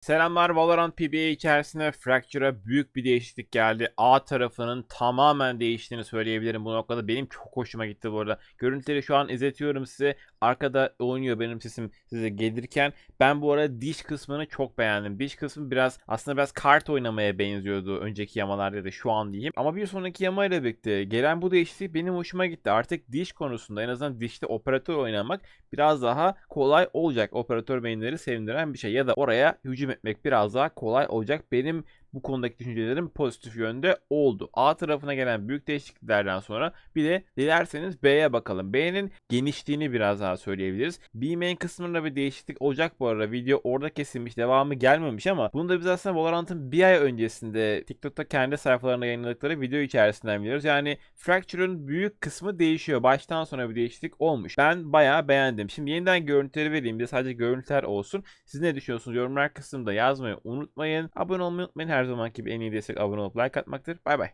Selamlar Valorant PBA içerisinde Fracture'a büyük bir değişiklik geldi. A tarafının tamamen değiştiğini söyleyebilirim bu noktada. Benim çok hoşuma gitti bu arada. Görüntüleri şu an izletiyorum size. Arkada oynuyor benim sesim size gelirken. Ben bu arada diş kısmını çok beğendim. Diş kısmı biraz aslında biraz kart oynamaya benziyordu önceki yamalarda da şu an diyeyim. Ama bir sonraki yamayla birlikte gelen bu değişiklik benim hoşuma gitti. Artık diş konusunda en azından dişte operatör oynamak biraz daha kolay olacak. Operatör beyinleri sevindiren bir şey. Ya da oraya hücum etmek biraz daha kolay olacak. Benim bu konudaki düşüncelerim pozitif yönde oldu. A tarafına gelen büyük değişikliklerden sonra bir de dilerseniz B'ye bakalım. B'nin genişliğini biraz daha söyleyebiliriz. B main kısmında bir değişiklik olacak bu arada. Video orada kesilmiş, devamı gelmemiş ama bunu da biz aslında Valorant'ın bir ay öncesinde TikTok'ta kendi sayfalarında yayınladıkları video içerisinden biliyoruz. Yani Fracture'ın büyük kısmı değişiyor. Baştan sona bir değişiklik olmuş. Ben bayağı beğendim. Şimdi yeniden görüntüleri vereyim. Bir de sadece görüntüler olsun. Siz ne düşünüyorsunuz? Yorumlar kısmında yazmayı unutmayın. Abone olmayı unutmayın. Her zamanki gibi en iyi destek abone olup like atmaktır. Bay bay.